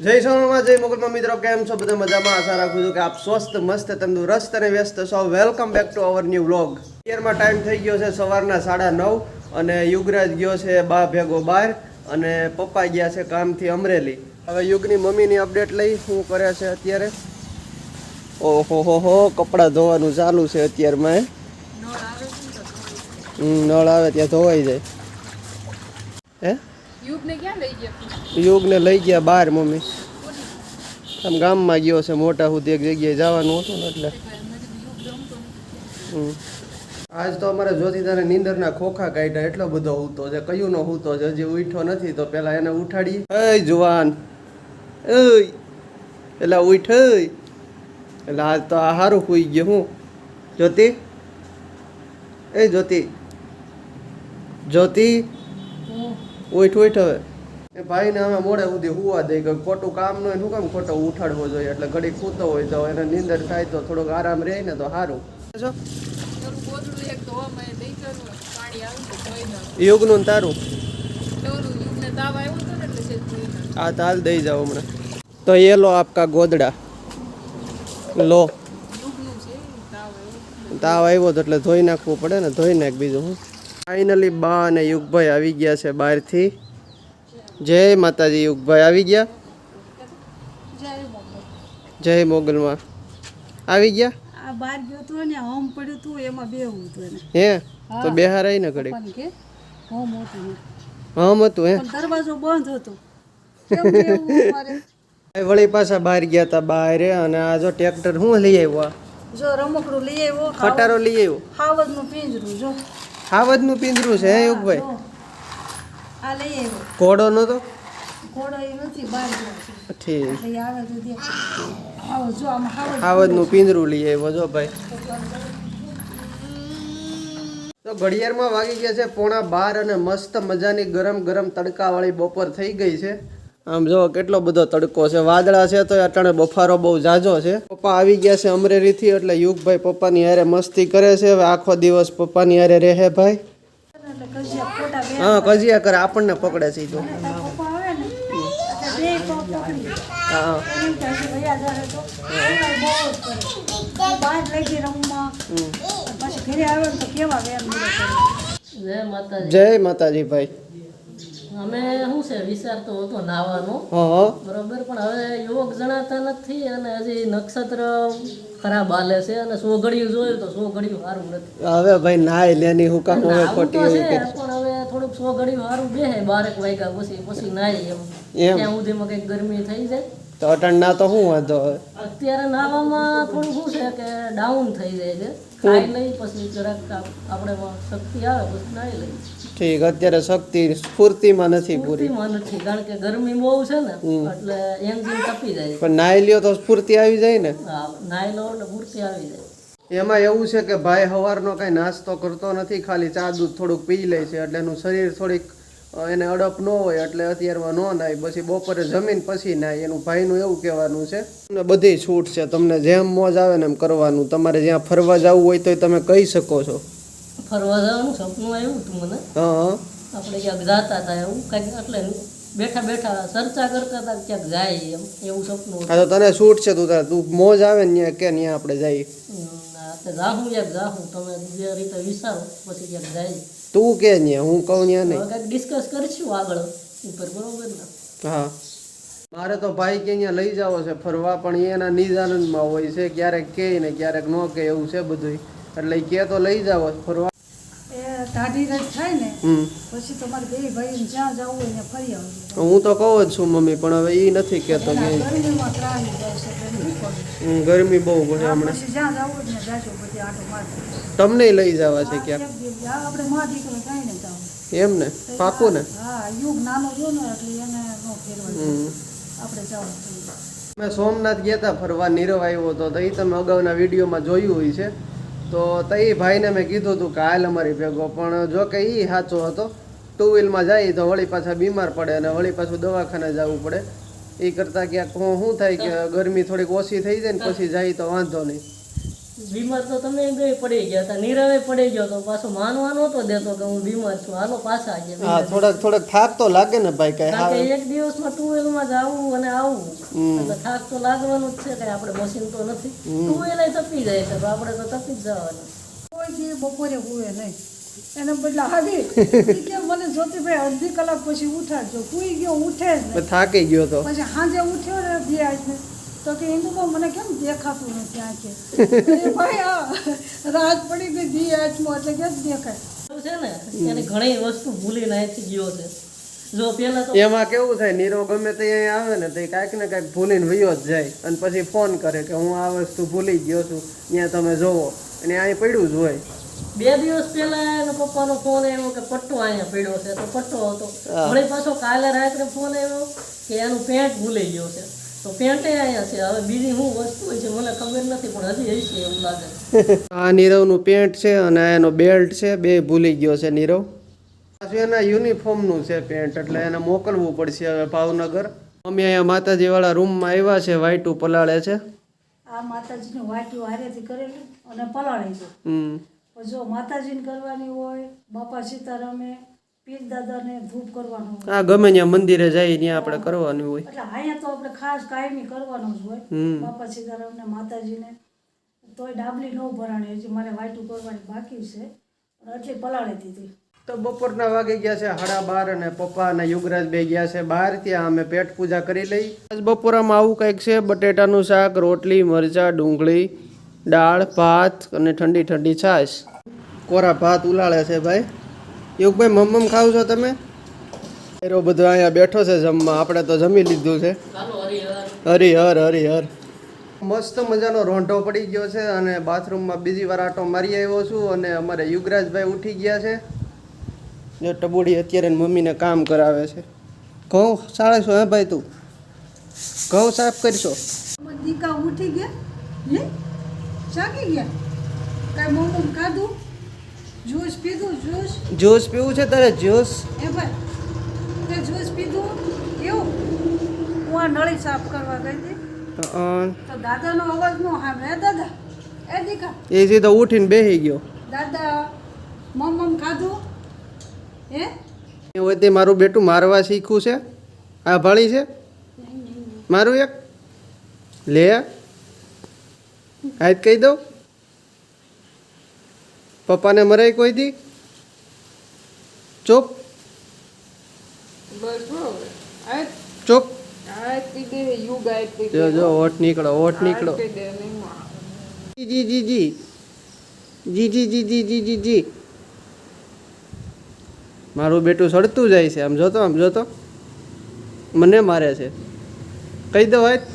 જય સોનામાં જય મોગલમાં મિત્રો કેમ છો? બધા મજામાં? આશા રાખું છું કે આપ સ્વસ્થ મસ્ત તંદુરસ્ત અને વ્યસ્ત છો. Welcome back to our new vlog અત્યારમાં ટાઈમ થઈ ગયો છે સવારના સાડા નવ અને યુગરાજ ગયો છે બા ભેગો બાર અને પપ્પા ગયા છે કામથી અમરેલી. હવે યુગની મમ્મીની અપડેટ લઈ શું કરે છે અત્યારે? ઓહો હો હો કપડાં ધોવાનું ચાલુ છે અત્યારમાં નળ આવે ત્યાં ધોવાઈ જાય. હે? યુગને ક્યાં લઈ ગયા? બહાર મમ્મી. આમ ગામમાં ગયો છે, મોટા સુધી એક જગ્યાએ જવાનું હતું ને એટલે. આજ તો અમારે જ્યોતિદાને નીંદરના ખોખા કાઢ્યા, એટલો બધો હૂતો છે કયું નો ઉતો છે, હજી ઉઠો નથી તો પેલા એને ઉઠાડી. એ જુવાન એ એટલે ઉઠ. એટલે આજ તો આ સારું સુઈ ગયો હું. જ્યોતિ, એ જ્યોતિ. જ્યોતિ ઉઠ ઓઠ હવે. એ ભાઈને અમે મોડે સુધી હુવા દઈ કે ખોટું કામ ન હોય શું કામ ખોટો ઉઠાડવો જોઈએ? એટલે ઘડી ખૂતો હોય તો એને નીંદર થાય તો થોડોક આરામ રહે ને તો સારું યુગનું તારું? આ તો દઈ જાઓ હમણાં. તો એ લો આપકા ગોદડા. લો. યુગનું તાવ આવ્યો તાવ આવ્યો તો એટલે ધોઈ નાખવું પડે ને ધોઈ નાખ બીજું હું? ફાઇનલી બા અને યુગભાઈ આવી ગયા છે બહારથી. જય માતાજી યુગભાઈ આવી ગયા? જાય મોગલમાં. આવી ગયા? આ બાર ગયો તો ને હોમ પડ્યું તું એમાં બેહવું હતું એને. હે? તો બેહાર આવી ને ઘડી હોમ હતું હમ હતું હે દરવાજો બંધ હતો. કેમ બેહવું મારે એ વળી પાછા બહાર ગયા હતા બહાર અને આ જો ટ્રેક્ટર હું લઈ આવ્યો? જો રમકડું લઈ આવ્યો ખટારો લઈ આવ્યો? હાવજનું પિંજરું જો. હાવજનું પિંજરું છે હે યુગભાઈ. આ લઈ આવ્યો. ઘોડો નતો ઘોડો એ નથી બહાર ઠીક. આવે તો દે. આવો જો આમ હાવજનું પિંજરું લઈ આવ્યો જો ભાઈ. તો ઘડિયાળમાં વાગી ગયા છે પોણા બાર અને મસ્ત મજાની ગરમ ગરમ તડકાવાળી બપોર થઈ ગઈ છે. આમ જો કેટલો બધો તડકો છે. વાદળા છે તો અટાણે બફારો બહુ જાજો છે. પપ્પા આવી ગયા છે અમરેલીથી એટલે યુગભાઈ પપ્પાની હારે મસ્તી કરે છે. હવે આખો દિવસ પપ્પાની હારે રહે ભાઈ. હા કજિયા કરે. આપણને પકડે છે તો. જય માતાજી ભાઈ. અમે શું છે વિચાર તો હતો નાવાનો. બરોબર પણ હવે યુવક જણાતા નથી અને હજી નક્ષત્ર ખરાબ હાલે છે અને સો ઘડિયું જોયું તો સો ઘડિયું સારું નથી. હવે ભાઈ નાય લેની હું કામ હવે ખોટી પણ હવે થોડુંક સો ઘડિયું સારું બેહે બારેક વાગ્યા પછી પછી નાય એમ. એમ. ત્યાં સુધીમાં કંઈક ગરમી થઈ જાય. તો અટણના તો શું વાંધો હોય? અત્યારે નાવામાં થોડું શું છે કે ડાઉન થઈ જાય છે. ખાઈ લઈ પછી જરાક આપણે શક્તિ આવે પછી નાઈ લઈ ઠીક અત્યારે શક્તિ સ્ફૂર્તિમાં નથી પૂરી. નથી કારણ કે ગરમી બહુ છે ને એટલે એન્જિન તપી જાય. પણ નાઈ લ્યો તો સ્ફૂર્તિ આવી જાય ને. નાઈ લો એટલે સ્ફૂર્તિ આવી જાય. એમાં એવું છે કે ભાઈ સવારનો કાંઈ નાસ્તો કરતો નથી ખાલી ચા દૂધ થોડુંક પી લે છે એટલે એનું શરીર થોડીક એને અડપ ન હોય એટલે અત્યારમાં ન નાય. પછી બપોરે જમીન પછી નાય. એનું ભાઈનું એવું કહેવાનું છે. તમને બધી છૂટ છે. તમને જેમ મોજ આવે ને એમ કરવાનું. તમારે જ્યાં ફરવા જવું હોય તો તમે કહી શકો છો. ફરવા જવાનું સપનું આવ્યું હતું મને. હા. આપણે ક્યાંક જાતા હતા એવું. કંઈક એટલે બેઠા બેઠા ચર્ચા કરતા હતા ક્યાંક જાય એમ. એવું સપનું હા તો તને છૂટ છે તું તારે. તું મોજ આવે ને ત્યાં કે ત્યાં આપણે જઈએ. આપણે જાહું ક્યાંક જાહું. તમે જે રીતે વિચારો પછી ક્યાંક જાય. તું કે ને હું કહું ને નહીં. ડિસ્કસ કરીશું આગળ ઉપર બરોબર ને? હા. મારે તો ભાઈ કે અહીંયા લઈ જાવો છે ફરવા પણ એના એના નિજાનંદમાં હોય છે ક્યારેક કે ને ક્યારેક ન કે એવું છે બધું એટલે કે તો લઈ જાવો ફરવા ટાઢી રાત થાય ને પછી તમારે બે ભાઈને જ્યાં જવું હોય ત્યાં ફરી આવજો. હું તો કહું જ છું મમ્મી પણ હવે એ નથી કહેતો કે ગરમીમાં જાય ગરમી બહુ પડે હમણાં. પછી જ્યાં જવું હોય જાજો બધી આટો મારજો. તમને લઈ જવા છે ક્યાંક? એક દિવસ. આ આપણે માં દીકરો જાય ને જાવ એમ ને? પાકું ને? હા યુગ નાનો જો ને એટલે એને નો ફેરવા આપણે જવું મેં સોમનાથ ગયા હતા ફરવા નીરવ આવ્યો હતો તો એ તમે અગાઉના વિડીયોમાં જોયું હોય છે. તો તઈ ભાઈને મેં કીધું હતું કે હાલ અમારી ભેગો પણ જો કે એ સાચો હતો. ટુ વ્હીલમાં જાય તો વળી પાછા બીમાર પડે અને વળી પાછું દવાખાને જવું પડે. એ કરતાં ક્યાંક શું થાય કે ગરમી થોડીક ઓછી થઈ જાય ને પછી જાય તો વાંધો નહીં. બીમાર તો તમે બે પડી ગયા હતા નીરવે પડી ગયો તો પાછો માનવા નહોતો દેતો કે હું બીમાર છું હાલો પાછા હા ગયા થોડાક થોડાક થાક તો લાગે ને ભાઈ કઈ હા. એક દિવસમાં ટુ વ્હીલમાં જવું અને આવું. એટલે થાક તો લાગવાનું જ છે કે આપણે મશીન તો નથી. ટુ વ્હીલર તપી જાય છે તો આપણે તો તપી જ જવાનું. કોઈ દી બપોરે હુએ નહીં. એના બદલે આવી કે મને જ્યોતિભાઈ અડધી કલાક પછી ઉઠાડજો. કુઈ ગયો ઉઠે જ થાકી ગયો તો. પછી સાંજે ઉઠ્યો ને બે આંખે તો કે ઇન્દુબા મને કેમ દેખાતું નથી આંખે? એ ભાઈ રાત પડી ગઈ ધી આંચમાં એટલે કેમ દેખાય? છે ને? એને ઘણી વસ્તુ ભૂલી નાખી ગયો છે. જો પેલા તો એમાં કેવું થાય નીરો ગમે તે અહીંયા આવે ને તો કાંઈક ને કાંઈક ભૂલીને વયો જ જાય. અને પછી ફોન કરે કે હું આ વસ્તુ ભૂલી ગયો છું ત્યાં તમે જોવો. અને અહીં પડ્યું જ હોય. બે દિવસ પહેલા એના પપ્પાનો ફોન આવ્યો કે પટ્ટો અહીંયા પડ્યો છે. તો પટ્ટો હતો. વળી પાછો કાલે રાત્રે ફોન આવ્યો કે એનું પેન્ટ ભૂલી ગયો છે. તો પેન્ટ અહીંયા છે. હવે બીજી શું વસ્તુ હોય છે મને ખબર નથી પણ હજી હશે એવું લાગે. આ નીરવનું પેન્ટ છે અને આ એનો બેલ્ટ છે બે ભૂલી ગયો છે નીરવ. પાછું એના યુનિફોર્મનું છે પેન્ટ એટલે એને મોકલવું પડશે હવે ભાવનગર. મમ્મી અહીંયા માતાજીવાળા રૂમમાં આવ્યા છે વાઈટું પલાળે છે. આ માતાજીની વાટીઓ હારેથી કરેલી અને પલાળે છે જો માતાજીને કરવાની હોય બાપા સીતારામે પીર દાદાને ધૂપ કરવાનું હોય. આ ગમે ત્યાં મંદિરે જાય ત્યાં આપણે કરવાનું હોય. એટલે અહીંયા તો આપણે ખાસ કાયમી કરવાનું જ હોય. બાપા સીતારામને માતાજીને. તોય ડાબલી ન ભરાણી હજી મારે વાટું કરવાની બાકી છે. પણ એટલી પલાળી દીધી. તો બપોરના વાગે ગયા છે સાડા બાર અને પપ્પા અને યુગરાજ બે ગયા છે બહાર ત્યાં અમે પેટ પૂજા કરી લઈ. આજ બપોરામાં આવું કંઈક છે બટેટાનું શાક રોટલી મરચાં ડુંગળી દાળ ભાત અને ઠંડી ઠંડી છાશ. કોરા ભાત ઉલાળે છે ભાઈ? યુગભાઈ મમ્મ ખાવ છો તમે? એરો બધો અહીંયા બેઠો છે જમવા. આપણે તો જમી લીધું છે. હરિહર. હરિહર મસ્ત મજાનો રોંઢો પડી ગયો છે અને બાથરૂમમાં બીજી વાર આટો મારી આવ્યો છું અને અમારે યુગરાજભાઈ ઉઠી ગયા છે. જો ટબુડી અત્યારે મમ્મીને કામ કરાવે છે. ઘઉં સાળીસો હે ભાઈ તું? ઘઉં સાફ કરશો? દીકા ઉઠી ગયા લે જાગી ગયા? કાંઈ મોમમ ખાધું? જ્યુસ પીધું જ્યુસ? જ્યુસ પીવું છે તારે જ્યુસ? એ ભાઈ તે જ્યુસ પીધું? એવું? હું આ નળી સાફ કરવા ગઈ હતી. તો દાદાનો અવાજ નો સાંભળે દાદા? એ દીકા. એ સીધો ઉઠીને બેસી ગયો. દાદા મમ મમ ખાધું? હે? એ હોય તે મારું બેટું મારવા શીખવું છે. આ ભાળી છે. મારું એક? લે. આજ કહી દઉં? પપ્પાને મરાય કોઈ દી? ચૂપ. ચૂપ. જો જો ઓઠ નીકળો ઓઠ નીકળો. માં. જી જી જી જી. જી જી જી જી જી જી મારું બેટું સડતું જાય છે. આમ જોતો આમ જોતો. મને મારે છે. કહી દો હાથ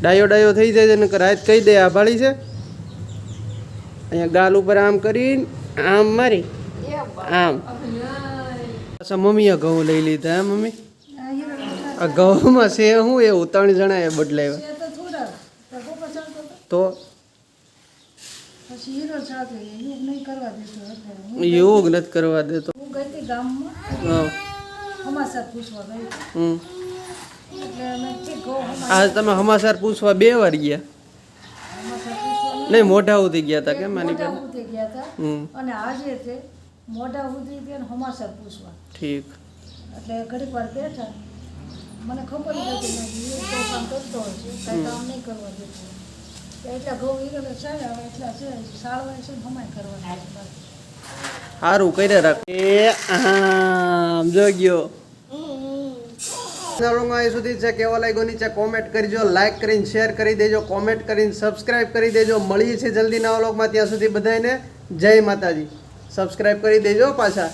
ડાયો ડાયો થઈ જાય છે નકર હાથ કહી દે આ ભાળી છે. અહીંયા ગાલ ઉપર આમ કરીને આમ મારી. આમ. પાછા મમ્મીએ ઘઉં લઈ લીધા મમ્મી? આ ઘઉંમાં છે શું એ ત્રણ જણા એ બદલાવ્યા તો યોગ નથી કરવા દેતો. હા તમે હમાસાર પૂછવા બે વાર ગયા? નહીં મોઢા ઉતી ગયા હતા કેમ માની મોઢા સુધી ગયા હતા અને આજે તે મોઢા સુધી ગયા હમાસર પૂછવા. ઠીક. એટલે ઘડીક વાર બેઠા. મને ખબર નથી મેં કીધું, એ તો કામ કરતો હશે કાંઈ કામ નહીં કરવા દેતો એટલા ઘઉં વીરેલો ચાલે હવે એટલા છે સાળવા છે હમાય કરવા સારું કર્યા રાખ. એ આમ જો ગયો. અહીં સુધી છે કેવા લાગ્યો નીચે કોમેન્ટ કરજો લાઈક કરીને શેર કરી દેજો કોમેન્ટ કરીને સબસ્ક્રાઇબ કરી દેજો. મળીએ છીએ જલ્દી નવા લોકમાં ત્યાં સુધી બધાને જય માતાજી. સબસ્ક્રાઇબ કરી દેજો પાછા.